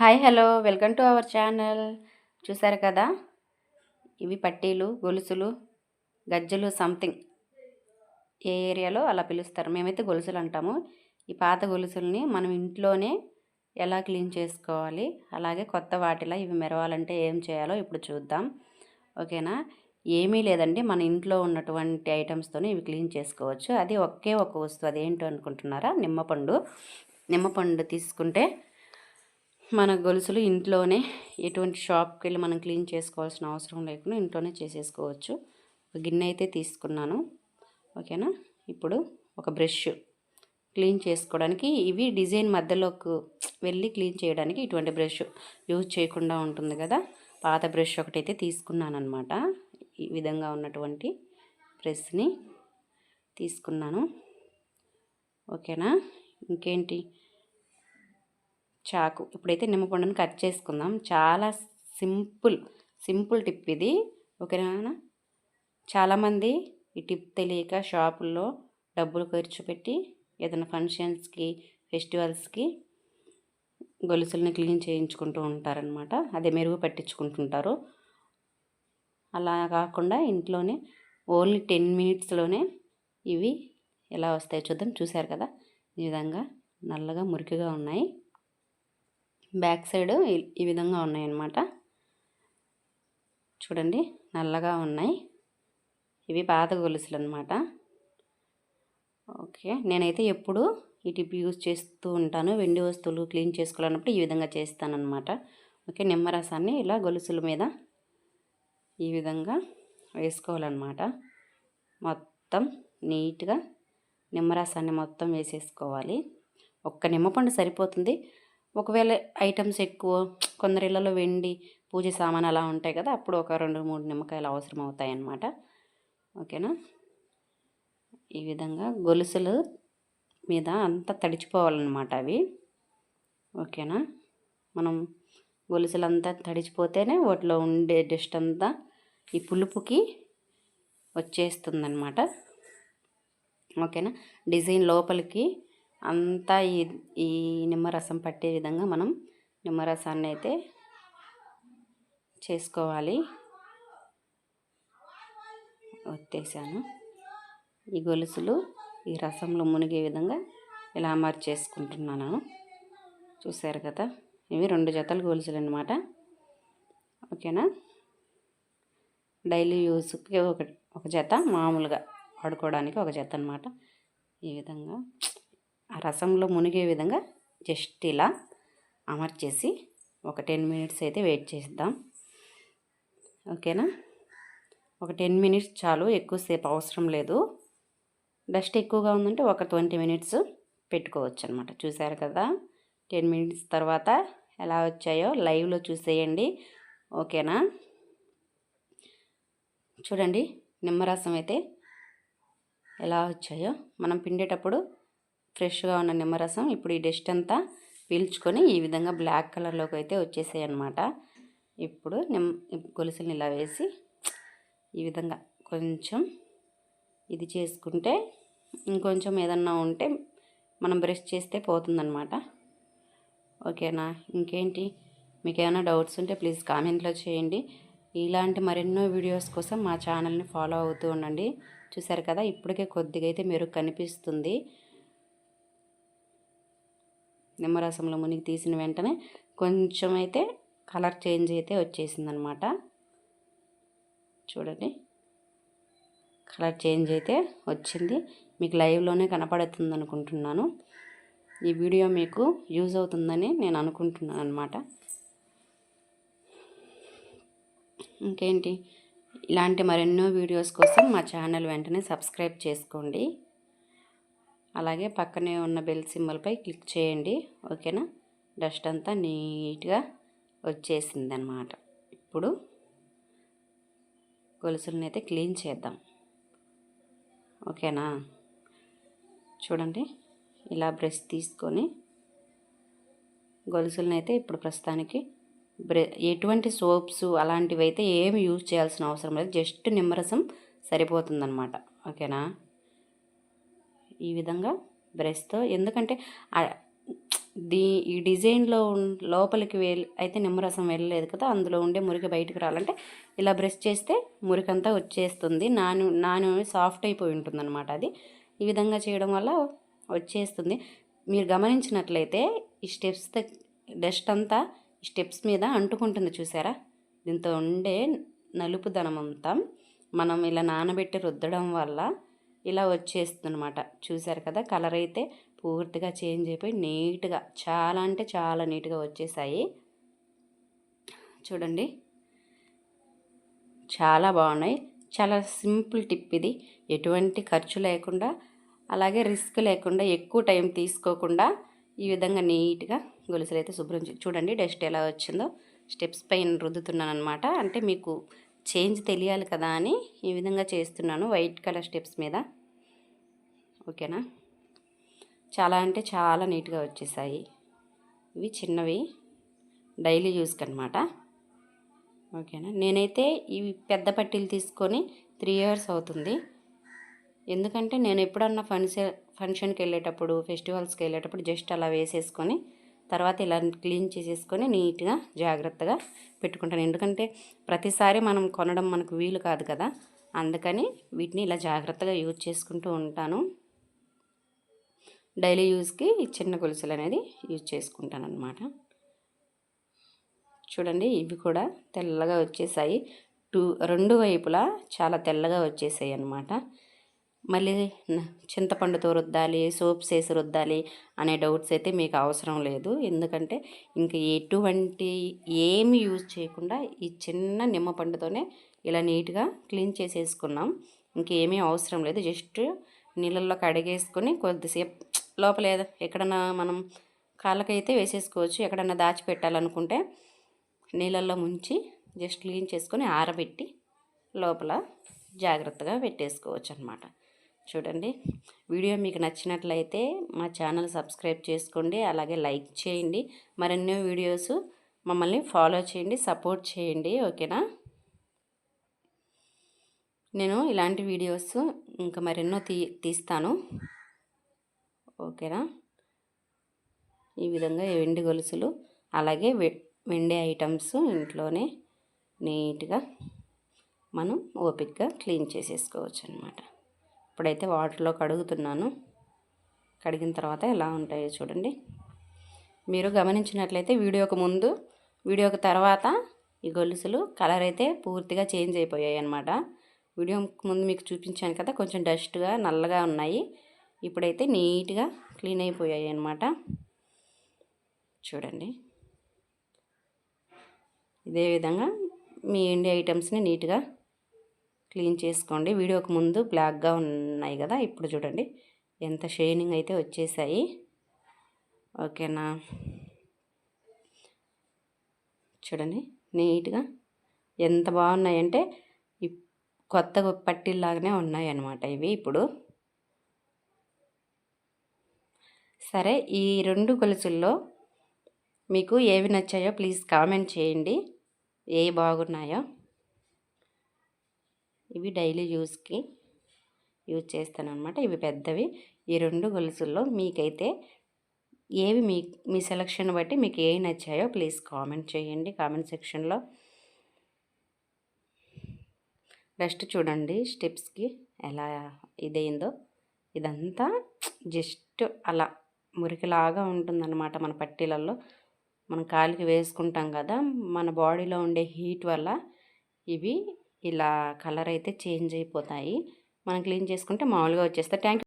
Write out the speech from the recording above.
Hi hello. Welcome to our channel. చూసారు కదా? ఇవి పట్టీలు గొలుసులు గజ్జలు సంథింగ్. ఏ ఏరియాలో అలా పిలుస్తారు. మేమైతే గొలుసులు అంటాము. ఈ పాత గొలుసుల్ని మనం ఇంట్లోనే ఎలా క్లీన్ చేసుకోవాలి? అలాగే కొత్త వాటిలా ఇవి మెరవాలంటే ఏం చేయాలో ఇప్పుడు చూద్దాం. ఓకేనా? ఏమీ లేదండి. మన ఇంట్లో ఉన్నటువంటి ఐటమ్స్తోనే ఇవి క్లీన్ చేసుకోవచ్చు. అది ఒకే ఒక వస్తువు. అదేంటో అనుకుంటున్నారా? నిమ్మపండు నిమ్మపండు తీసుకుంటే మన గొలుసులు ఇంట్లోనే ఎటువంటి షాప్కి వెళ్ళి మనం క్లీన్ చేసుకోవాల్సిన అవసరం లేకుండా ఇంట్లోనే చేసేసుకోవచ్చు. ఒక గిన్నె అయితే తీసుకున్నాను. ఓకేనా? ఇప్పుడు ఒక బ్రష్ క్లీన్ చేసుకోవడానికి ఇవి డిజైన్ మధ్యలోకి వెళ్ళి క్లీన్ చేయడానికి ఇటువంటి బ్రష్ యూజ్ చేయకుండా ఉంటుంది కదా? పాత బ్రష్ ఒకటైతే తీసుకున్నాను అనమాట ఈ విధంగా ఉన్నటువంటి బ్రష్ని తీసుకున్నాను. ఓకేనా? ఇంకేంటి? చాకు. ఇప్పుడైతే నిమ్మపండును కట్ చేసుకుందాం. చాలా సింపుల్ సింపుల్ టిప్ ఇది. ఓకేనా? చాలామంది ఈ టిప్ తెలియక షాపుల్లో డబ్బులు ఖర్చు పెట్టి ఏదైనా ఫంక్షన్స్కి ఫెస్టివల్స్కి గొలుసుల్ని క్లీన్ చేయించుకుంటూ ఉంటారనమాట అదే మెరుగు పట్టించుకుంటుంటారు. అలా కాకుండా ఇంట్లోనే ఓన్లీ టెన్ మినిట్స్లోనే ఇవి ఎలా వస్తాయో చూద్దాం. చూశారు కదా? ఈ విధంగా నల్లగా మురికిగా ఉన్నాయి. బ్యాక్ సైడ్ ఈ విధంగా ఉన్నాయన్నమాట. చూడండి నల్లగా ఉన్నాయి. ఇవి పాత గొలుసులు అనమాట ఓకే నేనైతే ఎప్పుడు ఈ టిప్ యూజ్ చేస్తూ ఉంటాను. వెండి వస్తువులు క్లీన్ చేసుకోవాలన్నప్పుడు ఈ విధంగా చేస్తానన్నమాట. ఓకే నిమ్మరసాన్ని ఇలా గొలుసుల మీద ఈ విధంగా వేసుకోవాలన్నమాట. మొత్తం నీట్గా నిమ్మరసాన్ని మొత్తం వేసేసుకోవాలి. ఒక్క నిమ్మపండు సరిపోతుంది. ఒకవేళ ఐటమ్స్ ఎక్కువ కొందరి ఇళ్ళలో వెండి పూజ సామాన్ అలా ఉంటాయి కదా అప్పుడు ఒక రెండు మూడు నిమ్మకాయలు అవసరం అవుతాయి అన్నమాట ఓకేనా? ఈ విధంగా గొలుసులు మీద అంతా తడిచిపోవాలన్నమాట అవి. ఓకేనా? మనం గొలుసులంతా తడిచిపోతేనే వాటిలో ఉండే డస్ట్ అంతా ఈ పులుపుకి వచ్చేస్తుందన్నమాట. ఓకేనా? డిజైన్ లోపలికి అంతా ఈ ఈ నిమ్మరసం పట్టే విధంగా మనం నిమ్మరసాన్ని అయితే చేసుకోవాలి. వచ్చేసాను ఈ గొలుసులు ఈ రసంలో మునిగే విధంగా ఇలా మార్చేసుకుంటున్నాను చూసారు కదా? ఇవి రెండు జతలు గొలుసులు అనమాట ఓకేనా? డైలీ యూస్కి ఒక ఒక జత మామూలుగా వాడుకోవడానికి ఒక జత అనమాట ఈ విధంగా ఆ రసంలో మునిగే విధంగా జస్ట్ ఇలా అమర్చేసి ఒక టెన్ మినిట్స్ అయితే వెయిట్ చేద్దాం. ఓకేనా? ఒక టెన్ మినిట్స్ చాలు ఎక్కువసేపు అవసరం లేదు. డస్ట్ ఎక్కువగా ఉందంటే ఒక ట్వంటీ మినిట్స్ పెట్టుకోవచ్చు అనమాట చూసారు కదా? టెన్ మినిట్స్ తర్వాత ఎలా వచ్చాయో లైవ్లో చూసేయండి. ఓకేనా? చూడండి నిమ్మరసం అయితే ఎలా వచ్చాయో. మనం పిండేటప్పుడు ఫ్రెష్గా ఉన్న నిమ్మరసం ఇప్పుడు ఈ డస్ట్ అంతా పీల్చుకొని ఈ విధంగా బ్లాక్ కలర్లోకి అయితే వచ్చేసాయి అనమాట ఇప్పుడు నిమ్ గొలుసులను ఇలా వేసి ఈ విధంగా కొంచెం ఇది చేసుకుంటే ఇంకొంచెం ఏదన్నా ఉంటే మనం బ్రష్ చేస్తే పోతుందన్నమాట. ఓకేనా? ఇంకేంటి? మీకు ఏమైనా డౌట్స్ ఉంటే ప్లీజ్ కామెంట్లో చేయండి. ఇలాంటి మరెన్నో వీడియోస్ కోసం మా ఛానల్ని ఫాలో అవుతూ ఉండండి. చూసారు కదా? ఇప్పటికే కొద్దిగా అయితే మెరుగు కనిపిస్తుంది. నిమ్మరసంలో మునిగి తీసిన వెంటనే కొంచెం అయితే కలర్ చేంజ్ అయితే వచ్చేసిందనమాట. చూడండి. కలర్ చేంజ్ అయితే వచ్చింది. మీకు లైవ్లోనే కనపడుతుంది అనుకుంటున్నాను ఈ వీడియో మీకు యూజ్ అవుతుందని నేను అనుకుంటున్నాను అనమాట ఇంకేంటి? ఇలాంటి మరెన్నో వీడియోస్ కోసం మా ఛానల్ వెంటనే సబ్స్క్రైబ్ చేసుకోండి. అలాగే పక్కనే ఉన్న బెల్ సింబల్పై క్లిక్ చేయండి. ఓకేనా? డస్ట్ అంతా నీట్గా వచ్చేసింది అనమాట ఇప్పుడు గొలుసులను అయితే క్లీన్ చేద్దాం. ఓకేనా? చూడండి ఇలా బ్రష్ తీసుకొని గొలుసులని అయితే ఇప్పుడు ప్రస్తుతానికి బ్రె ఎటువంటి సోప్స్ అలాంటివి అయితే ఏమి యూజ్ చేయాల్సిన అవసరం లేదు. జస్ట్ నిమ్మరసం సరిపోతుందన్నమాట ఓకేనా? ఈ విధంగా బ్రష్తో. ఎందుకంటే దీ ఈ డిజైన్లో లోపలికి వెళ్ళి అయితే నిమ్మరసం వెళ్ళలేదు కదా అందులో ఉండే మురికి బయటకు రావాలంటే ఇలా బ్రష్ చేస్తే మురికంతా వచ్చేస్తుంది. నాను నాను సాఫ్ట్ అయిపోయి ఉంటుంది అనమాట అది. ఈ విధంగా చేయడం వల్ల వచ్చేస్తుంది. మీరు గమనించినట్లయితే ఈ స్టెప్స్ డస్ట్ అంతా ఈ స్టెప్స్ మీద అంటుకుంటుంది చూసారా? దీంతో ఉండే నలుపుదనం అంతా మనం ఇలా నానబెట్టి రుద్దడం వల్ల ఇలా వచ్చేస్తుంది అనమాట చూసారు కదా కలర్ అయితే పూర్తిగా చేంజ్ అయిపోయి నీట్గా చాలా అంటే చాలా నీట్గా వచ్చేసాయి. చూడండి. చాలా బాగున్నాయి. చాలా సింపుల్ టిప్ ఇది. ఎటువంటి ఖర్చు లేకుండా అలాగే రిస్క్ లేకుండా ఎక్కువ టైం తీసుకోకుండా ఈ విధంగా నీట్గా గొలుసులు అయితే శుభ్రం చూడండి డస్ట్ ఎలా వచ్చిందో. స్టెప్స్ పైన రుద్దుతున్నాను అనమాట అంటే మీకు చేంజ్ తెలియాలి కదా అని ఈ విధంగా చేస్తున్నాను వైట్ కలర్ స్టెప్స్ మీద. ఓకేనా? చాలా అంటే చాలా నీట్గా వచ్చేసాయి. ఇవి చిన్నవి. డైలీ యూస్కి అనమాట ఓకేనా? నేనైతే ఇవి పెద్ద పట్టీలు తీసుకొని త్రీ ఇయర్స్ అవుతుంది. ఎందుకంటే నేను ఎప్పుడన్నా ఫంక్షన్ ఫంక్షన్కి వెళ్ళేటప్పుడు ఫెస్టివల్స్కి వెళ్ళేటప్పుడు జస్ట్ అలా వేసేసుకొని తర్వాత ఇలా క్లీన్ చేసేసుకొని నీట్గా జాగ్రత్తగా పెట్టుకుంటాను. ఎందుకంటే ప్రతిసారి మనం కొనడం మనకు వీలు కాదు కదా. అందుకని వీటిని ఇలా జాగ్రత్తగా యూజ్ చేసుకుంటూ ఉంటాను. డైలీ యూజ్కి చిన్న గొలుసులు అనేది యూజ్ చేసుకుంటాను అనమాట చూడండి ఇవి కూడా తెల్లగా వచ్చేసాయి. టూ రెండు వైపులా చాలా తెల్లగా వచ్చేసాయి అన్నమాట. మళ్ళీ చింతపండుతో రుద్దాలి సోప్స్ వేసి రుద్దాలి అనే డౌట్స్ అయితే మీకు అవసరం లేదు. ఎందుకంటే ఇంక ఎటువంటి ఏమి యూజ్ చేయకుండా ఈ చిన్న నిమ్మపండుతోనే ఇలా నీట్గా క్లీన్ చేసేసుకున్నాం. ఇంకేమీ అవసరం లేదు. జస్ట్ నీళ్ళల్లో కడిగేసుకొని కొద్దిసేపు లోపల ఎక్కడన్నా మనం కాళ్ళకైతే వేసేసుకోవచ్చు. ఎక్కడన్నా దాచిపెట్టాలనుకుంటే నీళ్ళల్లో ముంచి జస్ట్ క్లీన్ చేసుకొని ఆరబెట్టి లోపల జాగ్రత్తగా పెట్టేసుకోవచ్చు అనమాట చూడండి. వీడియో మీకు నచ్చినట్లయితే మా ఛానల్ సబ్స్క్రైబ్ చేసుకోండి. అలాగే లైక్ చేయండి. మరెన్నో వీడియోస్ మమ్మల్ని ఫాలో చేయండి సపోర్ట్ చేయండి. ఓకేనా? నేను ఇలాంటి వీడియోస్ ఇంకా మరెన్నో తీ తీస్తాను. ఓకేనా? ఈ విధంగా వెండి గొలుసులు అలాగే వె- వెండి ఐటమ్స్ ఇంట్లోనే నీట్గా మనం ఓపిక్గా క్లీన్ చేసేసుకోవచ్చు అనమాట ఇప్పుడైతే వాటర్లో కడుగుతున్నాను. కడిగిన తర్వాత ఎలా ఉంటాయో చూడండి. మీరు గమనించినట్లయితే వీడియోకి ముందు వీడియోకి తర్వాత ఈ గొలుసులు కలర్ అయితే పూర్తిగా చేంజ్ అయిపోయాయి అనమాట వీడియో ముందు మీకు చూపించాను కదా కొంచెం డస్ట్గా నల్లగా ఉన్నాయి. ఇప్పుడైతే నీట్గా క్లీన్ అయిపోయాయి అనమాట చూడండి. ఇదే విధంగా మీ ఇండి ఐటమ్స్ని నీట్గా క్లీన్ చేసుకోండి. వీడియోకి ముందు బ్లాక్గా ఉన్నాయి కదా ఇప్పుడు చూడండి. ఎంత షైనింగ్ అయితే వచ్చేసాయి. ఓకేనా? చూడండి నీట్గా ఎంత బాగున్నాయంటే ఇప్- కొత్త పట్టీల్లాగానే ఉన్నాయి అన్నమాట ఇవి ఇప్పుడు. సరే ఈ రెండు గొలుసుల్లో మీకు ఏవి నచ్చాయో ప్లీజ్ కామెంట్ చేయండి. ఏ బాగున్నాయో. ఇవి డైలీ యూస్కి యూజ్ చేస్తాను అనమాట ఇవి పెద్దవి. ఈ రెండు గొలుసుల్లో మీకైతే ఏవి మీ మీ సెలక్షన్ బట్టి మీకు ఏవి నచ్చాయో ప్లీజ్ కామెంట్ చేయండి. కామెంట్ సెక్షన్లో నెక్స్ట్ చూడండి. స్టెప్స్కి ఎలా ఇదైందో. ఇదంతా జస్ట్ అలా మురికిలాగా ఉంటుందన్నమాట మన పట్టీలలో మనం కాలికి వేసుకుంటాం కదా మన బాడీలో ఉండే హీట్ వల్ల ఇవి ఇలా కలర్ అయితే చేంజ్ అయిపోతాయి. మనం క్లీన్ చేసుకుంటే మామూలుగా వచ్చేస్తాయి. థ్యాంక్